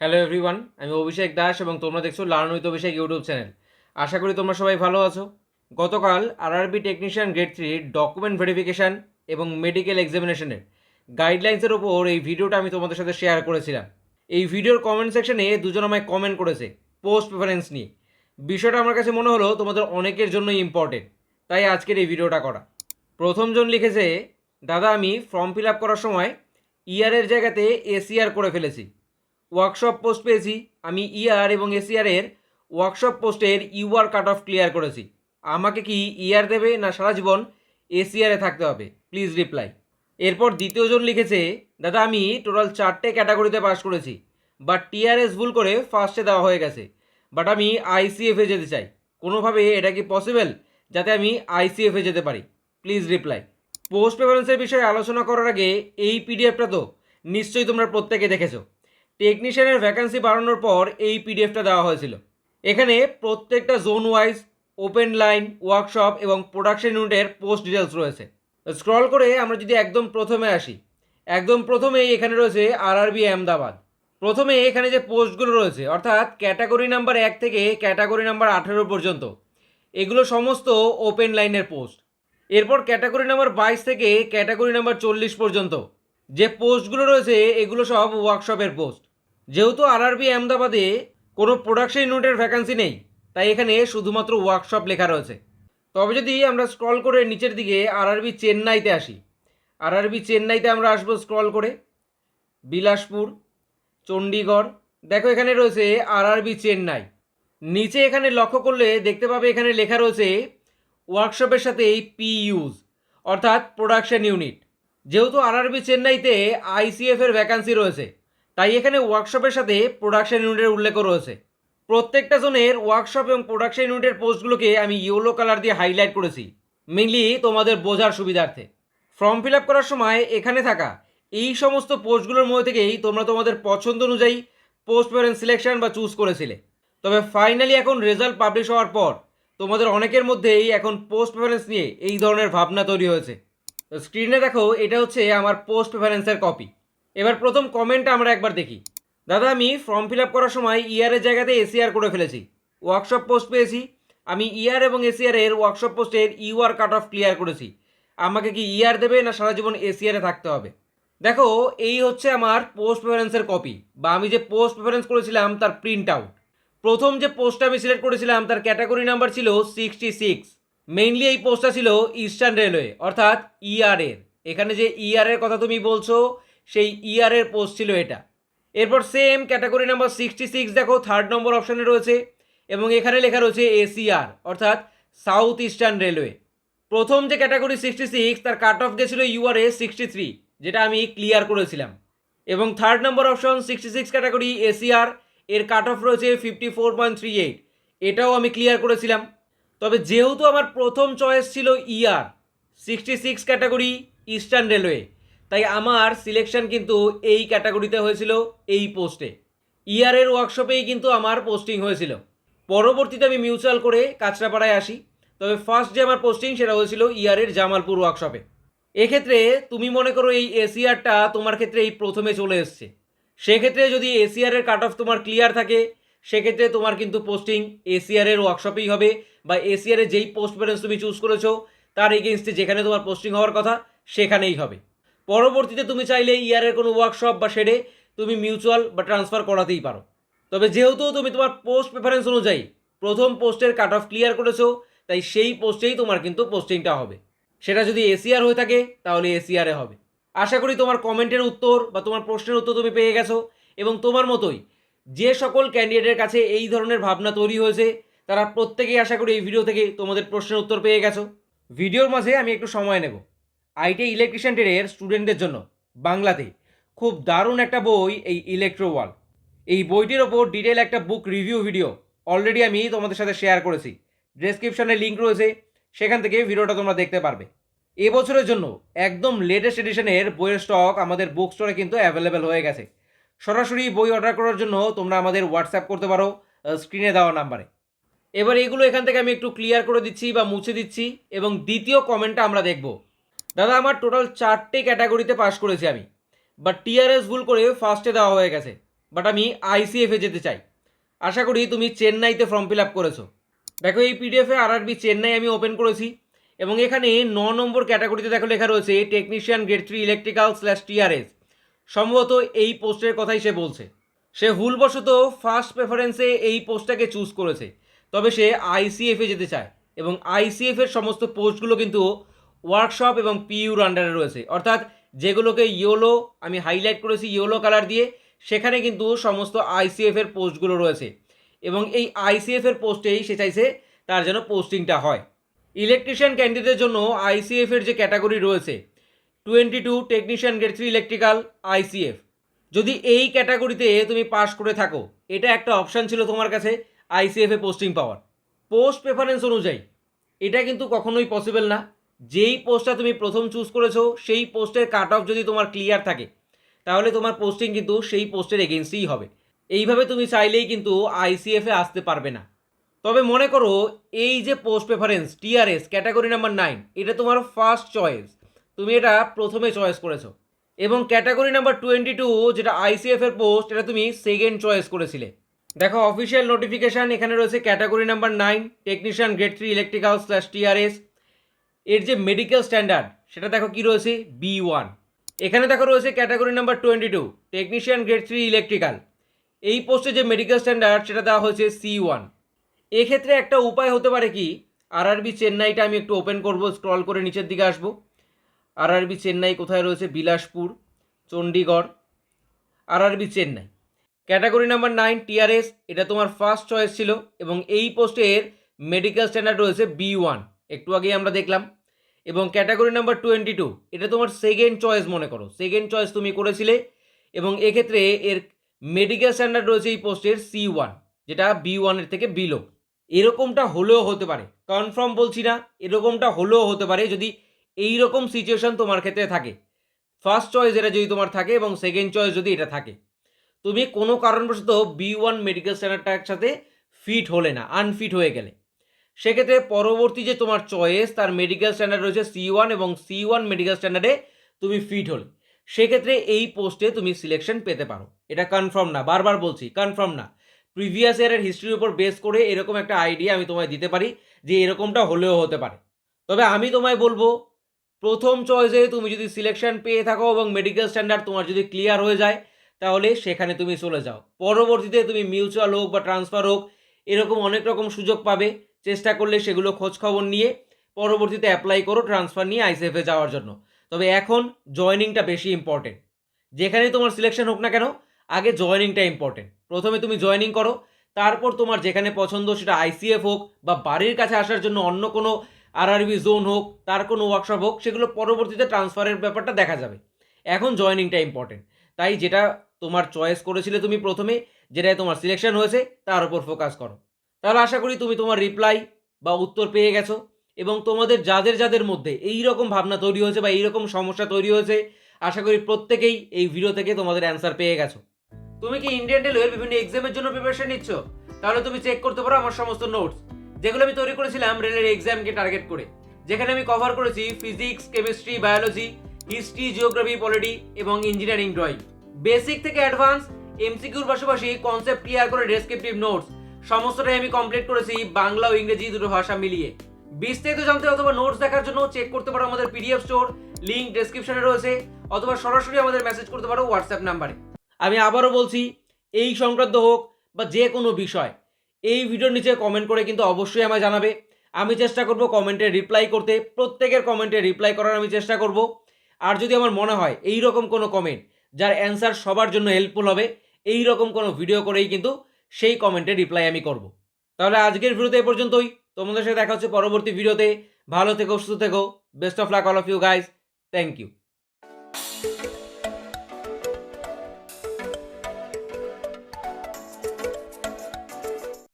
Hello everyone আমি অভিষেক দাস এবং তোমরা দেখছ learn with Abhishek YouTube channel. আশা করি তোমরা সবাই ভালো আছো। গতকাল আরআরবি টেকনিশিয়ান গ্রেড থ্রির ডকুমেন্ট ভেরিফিকেশান এবং মেডিকেল এক্সামিনেশনের গাইডলাইন্সের ওপর এই ভিডিওটা আমি তোমাদের সাথে শেয়ার করেছিলাম। এই ভিডিওর কমেন্ট সেকশনে দুজন আমায় কমেন্ট করেছে পোস্ট প্রেফারেন্স নিয়ে। বিষয়টা আমার কাছে মনে হলো তোমাদের অনেকের জন্যই ইম্পর্টেন্ট তাই আজকের এই ভিডিওটা করা। প্রথমজন লিখেছে, দাদা আমি ফর্ম ফিল আপ করার সময় ইয়ারের জায়গাতে এসিআর করে ফেলেছি। ওয়ার্কশপ পোস্ট পেয়েছি। আমি ইআর এবং এসিআরের ওয়ার্কশপ পোস্টের ইউআর কাট অফ ক্লিয়ার করেছি। আমাকে কি ইআর দেবে না সারা জীবন এসিআরে থাকতে হবে? প্লিজ রিপ্লাই এরপর দ্বিতীয়জন লিখেছে, দাদা, আমি টোটাল চারটে ক্যাটাগরিতে পাস করেছি বাট টিআরএস ভুল করে ফার্স্টে দেওয়া হয়ে গেছে বাট আমি আইসিএফে যেতে চাই। কোনোভাবে এটা কি পসিবল যাতে আমি আইসিএফে যেতে পারি। প্লিজ রিপ্লাই পোস্ট প্রেফারেন্সের বিষয়ে আলোচনা করার আগে এই পিডিএফটা তো নিশ্চয়ই তোমরা প্রত্যেকে দেখেছ। টেকনিশিয়ানের ভ্যাকান্সি বাড়ানোর পর এই পিডিএফটা দেওয়া হয়েছিল। এখানে প্রত্যেকটা zone wise open line workshop এবং প্রোডাকশন ইউনিটের পোস্ট ডিটেলস রয়েছে। স্ক্রল করে আমরা যদি একদম প্রথমে আসি, একদম প্রথমেই এখানে রয়েছে আরআরবি আহমেদাবাদ প্রথমে এখানে যে পোস্টগুলো রয়েছে, অর্থাৎ ক্যাটাগরি নাম্বার এক থেকে ক্যাটাগরি নাম্বার আঠেরো পর্যন্ত, এগুলো সমস্ত ওপেন লাইনের পোস্ট এরপর ক্যাটাগরি নাম্বার বাইশ থেকে ক্যাটাগরি নাম্বার চল্লিশ পর্যন্ত, যে পোস্টগুলো রয়েছে, এগুলো সব ওয়ার্কশপের পোস্ট যেহেতু আরআরবি আহমেদাবাদে কোনো প্রোডাকশন ইউনিটের ভ্যাকান্সি নেই, তাই এখানে শুধুমাত্র ওয়ার্কশপ লেখা রয়েছে। তবে যদি আমরা স্ক্রল করে নিচের দিকে আরআরবি চেন্নাইতে আসি। আরআরবি চেন্নাইতে আমরা আসব স্ক্রল করে। বিলাসপুর, চণ্ডীগড়, দেখো এখানে রয়েছে আরআরবি চেন্নাই নিচে এখানে লক্ষ্য করলে দেখতে পাবে এখানে লেখা রয়েছে ওয়ার্কশপের সাথে পি ইউজ অর্থাৎ প্রোডাকশন ইউনিট যেহেতু আরআরবি চেন্নাইতে আইসিএফ এর ভ্যাকান্সি রয়েছে তাই এখানে ওয়ার্কশপের সাথে প্রোডাকশন ইউনিটের উল্লেখও রয়েছে। প্রত্যেকটা জোনের ওয়ার্কশপ এবং প্রোডাকশন ইউনিটের পোস্টগুলোকে আমি ইয়েলো কালার দিয়ে হাইলাইট করেছি। মেনলি তোমাদের বোঝার সুবিধার্থে। ফর্ম ফিল আপ করার সময় এখানে থাকা এই সমস্ত পোস্টগুলোর মধ্যে থেকেই তোমরা তোমাদের পছন্দ অনুযায়ী পোস্ট প্যারেন্ট সিলেকশন বা চুজ করেছিলে। তবে ফাইনালি এখন রেজাল্ট পাবলিশ হওয়ার পর তোমাদের অনেকের মধ্যেই এখন পোস্ট প্রেফারেন্স নিয়ে এই ধরনের ভাবনা তৈরি হয়েছে। স্ক্রিনে দেখো, এটা হচ্ছে আমার পোস্ট প্রেফারেন্সের কপি এবার প্রথম কমেন্টটা আমরা একবার দেখি। দাদা, আমি ফর্ম ফিল আপ করার সময় ইয়ারের জায়গাতে এসিআর করে ফেলেছি। ওয়ার্কশপ পোস্ট পেয়েছি। আমি ইয়ার এবং এসিআরের ওয়ার্কশপ পোস্টের ইউআর কাট অফ ক্লিয়ার করেছি। আমাকে কি ইয়ার দেবে না সারা জীবন এসিআরে থাকতে হবে? দেখো, এই হচ্ছে আমার পোস্ট প্রেফারেন্সের কপি বা আমি যে পোস্ট প্রেফারেন্স করেছিলাম তার প্রিন্ট আউট প্রথম যে পোস্টটা আমি সিলেক্ট করেছিলাম তার ক্যাটাগরি নাম্বার ছিল সিক্সটি সিক্স মেইনলি এই পোস্টটা ছিল ইস্টার্ন রেলওয়ে অর্থাৎ ইআর এর এখানে যে ইআর এর কথা তুমি বলছো সেই ইআর এর পোস্ট ছিল এটা। এরপর same category number sixty six দেখো থার্ড নম্বর অপশানে রয়েছে এবং এখানে লেখা রয়েছে এসিআর অর্থাৎ সাউথ ইস্টার্ন রেলওয়ে প্রথম যে ক্যাটাগরি সিক্সটি সিক্স তার কাট অফ গেছিল ইউআরএ সিক্সটি থ্রি যেটা আমি ক্লিয়ার করেছিলাম। এবং third number option sixty six category ACR এর কাট অফ রয়েছে fifty four point three eight এটাও আমি ক্লিয়ার করেছিলাম। তবে যেহেতু আমার প্রথম চয়েস ছিল ER sixty six category Eastern Railway তাই আমার সিলেকশন কিন্তু এই ক্যাটাগরিতে হয়েছিল এই পোস্টে ইয়ারের ওয়ার্কশপেই কিন্তু আমার পোস্টিং হয়েছিল। পরবর্তীতে আমি মিউচুয়াল করে কাঁচরাপাড়ায় আসি। তবে ফার্স্ট যে আমার পোস্টিং সেটা হয়েছিল ইয়ারের জামালপুর ওয়ার্কশপে এক্ষেত্রে তুমি মনে করো এই এসিআরটা তোমার ক্ষেত্রে এই প্রথমে চলে এসছে। সেক্ষেত্রে যদি এসিআরের কাট অফ তোমার ক্লিয়ার থাকে, সেক্ষেত্রে তোমার কিন্তু পোস্টিং এসিআরের ওয়ার্কশপেই হবে বা এসিআরের যেই পোস্ট প্যারেন্স তুমি চুজ করেছ, তার এগেনস্টে যেখানে তোমার পোস্টিং হওয়ার কথা, সেখানেই হবে। পরবর্তীতে তুমি চাইলে ইয়ারের কোনো ওয়ার্কশপ বা শেডে তুমি মিউচুয়াল বা ট্রান্সফার করাতেই পারো। তবে যেহেতু তুমি তোমার পোস্ট প্রেফারেন্স অনুযায়ী প্রথম পোস্টের কাট অফ ক্লিয়ার করেছ, তাই সেই পোস্টেই তোমার কিন্তু পোস্টিংটা হবে। সেটা যদি এসিআর হয়ে থাকে, তাহলে এসিআরে হবে। আশা করি তোমার কমেন্টের উত্তর বা তোমার প্রশ্নের উত্তর তুমি পেয়ে গেছো এবং তোমার মতোই যে সকল ক্যান্ডিডেটের কাছে এই ধরনের ভাবনা তৈরি হয়েছে, তারা প্রত্যেকেই আশা করি এই ভিডিও থেকে তোমাদের প্রশ্নের উত্তর পেয়ে গেছো। ভিডিওর মাঝে আমি একটু সময় নেব। আইটি ইলেকট্রিশিয়ান ট্রেডের স্টুডেন্টদের জন্য, বাংলাতে। খুব দারুণ একটা বই এই ইলেকট্রো ওয়াল এই বইটির ওপর ডিটেল একটা বুক রিভিউ ভিডিও অলরেডি আমি তোমাদের সাথে শেয়ার করেছি। ডেসক্রিপশনে লিঙ্ক রয়েছে, সেখান থেকে ভিডিওটা তোমরা দেখতে পারবে। এবছরের জন্য একদম লেটেস্ট এডিশনের বইয়ের স্টক আমাদের বুক স্টোরে কিন্তু অ্যাভেলেবেল হয়ে গেছে। সরাসরি বই অর্ডার করার জন্য তোমরা আমাদের হোয়াটসঅ্যাপ করতে পারো স্ক্রিনে দেওয়া নাম্বারে এবার এগুলো এখান থেকে আমি একটু ক্লিয়ার করে দিচ্ছি বা মুছে দিচ্ছি এবং দ্বিতীয় কমেন্টটা আমরা দেখব। দাদা, আমার টোটাল চারটে ক্যাটাগরিতে পাস করেছি আমি। বাট টিআরএস ভুল করে ফার্স্টে দেওয়া হয়ে গেছে। বাট আমি আইসিএফে যেতে চাই। আশা করি তুমি চেন্নাইতে ফর্ম ফিল আপ করেছ। দেখো, এই পিডিএফে আরআরবি চেন্নাই আমি ওপেন করেছি। এবং এখানে ন নম্বর ক্যাটাগরিতে দেখো লেখা রয়েছে technician grade three electrical slash TRS সম্ভবত এই পোস্টের কথাই সে বলছে। সে ভুলবশত ফার্স্ট প্রেফারেন্সে এই পোস্টটাকে চুজ করেছে। তবে সে আইসিএফে যেতে চায়। এবং আইসিএফ এর সমস্ত পোস্টগুলো কিন্তু ওয়ার্কশপ এবং পিইউর আন্ডারে রয়েছে। অর্থাৎ যেগুলোকে ইয়োলো আমি হাইলাইট করেছি ইয়োলো কালার দিয়ে, সেখানে কিন্তু সমস্ত আইসিএফ এর পোস্টগুলো রয়েছে। এবং এই আইসিএফ এর পোস্টেই সে চাইছে তার যেন পোস্টিংটা হয়। ইলেকট্রিশিয়ান ক্যান্ডিডেটের জন্য আইসিএফ এর যে ক্যাটাগরি রয়েছে twenty two technician grade three electrical ICF যদি এই ক্যাটাগরিতে তুমি পাস করে থাকো, এটা একটা অপশান ছিল তোমার কাছে আইসিএফ পোস্টিং পাওয়ার। পোস্ট প্রেফারেন্স অনুযায়ী, এটা কিন্তু কখনোই পসিবল না। যেই পোস্টটা তুমি প্রথম চুজ করেছ, সেই পোস্টের কাট অফ যদি তোমার ক্লিয়ার থাকে, তাহলে তোমার পোস্টিং কিন্তু সেই পোস্টের এগেনস্টেই হবে। এইভাবে তুমি চাইলেই কিন্তু আইসিএফে আসতে পারবে না। তবে মনে করো, এই যে post preference TRS category number nine এটা তোমার ফার্স্ট চয়েস তুমি এটা প্রথমে চয়েস করেছ। এবং ক্যাটাগরি নাম্বার টোয়েন্টি টু যেটা আইসিএফ এর পোস্ট এটা তুমি সেকেন্ড চয়েস করেছিলে। দেখো অফিসিয়াল নোটিফিকেশান এখানে রয়েছে category number nine technician grade three electrical slash TRS এর যে মেডিকেল স্ট্যান্ডার্ড সেটা দেখো কি রয়েছে? বি ওয়ান এখানে দেখো রয়েছে category number twenty two technician grade three electrical এই পোস্টে যে মেডিকেল স্ট্যান্ডার্ড সেটা দেওয়া হয়েছে সি ওয়ান এক্ষেত্রে একটা উপায় হতে পারে কি? আরআরবি চেন্নাইটা আমি একটু ওপেন করব স্ক্রল করে নিচের দিকে আসব। আরআরবি চেন্নাই কোথায় রয়েছে? Bilaspur, Chandigarh. RRB Chennai. Category number nine TRS এটা তোমার ফার্স্ট চয়েস ছিল এবং এই পোস্টের মেডিকেল স্ট্যান্ডার্ড রয়েছে বি ওয়ান একটু আগেই আমরা দেখলাম। এবং ক্যাটাগরি নাম্বার টোয়েন্টি টু এটা তোমার সেকেন্ড চয়েস মনে করো। সেকেন্ড চয়েস তুমি করেছিলে এবং এক্ষেত্রে এর মেডিকেল স্ট্যান্ডার্ড রয়েছে এই পোস্টের সি ওয়ান যেটা বি ওয়ানের থেকে বিলো এরকমটা হলেও হতে পারে কনফার্ম বলছি না, এরকমটা হলেও হতে পারে যদি এই রকম সিচুয়েশন তোমার ক্ষেত্রে থাকে। ফার্স্ট চয়েস এটা যদি তোমার থাকে এবং সেকেন্ড চয়েস যদি এটা থাকে। তুমি কোনো কারণবশত বি ওয়ান মেডিকেল স্ট্যান্ডার্ডটার সাথে ফিট হলে না আনফিট হয়ে গেলে। সেক্ষেত্রে পরবর্তী যে তোমার চয়েস তার মেডিকেল স্ট্যান্ডার্ড রয়েছে সি ওয়ান এবং সি ওয়ান মেডিকেল স্ট্যান্ডার্ডে তুমি ফিট হলে। সেক্ষেত্রে এই পোস্টে তুমি সিলেকশন পেতে পারো। এটা কনফার্ম না, বারবার বলছি কনফার্ম না। প্রিভিয়াস ইয়ারের হিস্ট্রির উপর বেস করে এরকম একটা আইডিয়া আমি তোমায় দিতে পারি যে এরকমটা হলেও হতে পারে। তবে আমি তোমায় বলব, প্রথম চয়েসে তুমি যদি সিলেকশন পেয়ে থাকো এবং মেডিকেল স্ট্যান্ডার্ড তোমার যদি ক্লিয়ার হয়ে যায়, তাহলে সেখানে তুমি চলে যাও। পরবর্তীতে তুমি মিউচুয়াল হোক বা ট্রান্সফার হোক, এরকম অনেক রকম সুযোগ পাবে। চেষ্টা করলে সেগুলো খোঁজ খবর নিয়ে পরবর্তীতে অ্যাপ্লাই করো ট্রান্সফার নিয়ে আইসিএফে যাওয়ার জন্য। তবে এখন জয়নিংটা বেশি ইম্পর্টেন্ট যেখানেই তোমার সিলেকশন হোক না কেন, আগে জয়নিংটা ইম্পর্টেন্ট প্রথমে তুমি জয়নিং করো, তারপর তোমার যেখানে পছন্দ সেটা আইসিএফ হোক বা বাড়ির কাছে আসার জন্য অন্য কোনো আরআরবি জোন হোক, তার কোনো ওয়ার্কশপ হোক, সেগুলো পরবর্তীতে ট্রান্সফারের ব্যাপারটা দেখা যাবে। এখন জয়নিংটা ইম্পর্টেন্ট তাই যেটা তোমার চয়েস করেছিলে তুমি প্রথমে, যেটায় তোমার সিলেকশন হয়েছে, তার উপর ফোকাস করো। তাহলে আশা করি তুমি তোমার রিপ্লাই বা উত্তর পেয়ে গেছো এবং তোমাদের যাদের যাদের মধ্যে এই রকম ভাবনা তৈরি হয়েছে বা এই রকম সমস্যা তৈরি হয়েছে, আশা করি প্রত্যেকেই এই ভিডিও থেকে তোমাদের অ্যান্সার পেয়ে গেছো। তুমি কি ইন্ডিয়ান রেলওয়ের বিভিন্ন এক্সামের জন্য প্রিপারেশন নিচ্ছ? তাহলে তুমি চেক করতে পারো আমার সমস্ত নোটস যেগুলো আমি তৈরি করেছিলাম রেলের এক্সামকে টার্গেট করে। যেখানে আমি কভার করেছি physics chemistry biology history geography polity এবং ইঞ্জিনিয়ারিং ড্রয়িং বেসিক থেকে অ্যাডভান্স এমসিকিউর পাশাপাশি কনসেপ্ট ক্লিয়ার করে ডেসক্রিপটিভ নোটস সমস্তটাই আমি কমপ্লিট করেছি, বাংলা ও ইংরেজি দুটো ভাষা মিলিয়ে। বিস্তারিত জানতে অথবা নোটস দেখার জন্য চেক করতে পারো আমাদের পিডিএফ স্টোর লিঙ্ক ডেসক্রিপশনে রয়েছে, অথবা সরাসরি আমাদের মেসেজ করতে পারো হোয়াটসঅ্যাপ নাম্বারে আমি আবারও বলছি, এই সংক্রান্ত হোক বা যে কোনো বিষয়, এই ভিডিওর নিচে কমেন্ট করে কিন্তু অবশ্যই আমায় জানাবে। আমি চেষ্টা করব কমেন্টে রিপ্লাই করতে, প্রত্যেকের কমেন্টে রিপ্লাই করার আমি চেষ্টা করব। আর যদি আমার মনে হয় এই রকম কোনো কমেন্ট যার অ্যান্সার সবার জন্য হেল্পফুল হবে এই রকম কোনো ভিডিও করেই কিন্তু সেই কমেন্টে রিপ্লাই আমি করব। তাহলে আজকের ভিডিওতে এ পর্যন্তই। তোমাদের সাথে দেখা হচ্ছে পরবর্তী ভিডিওতে ভালো থেকো, সুস্থ থেকো। Best of luck all of you guys thank you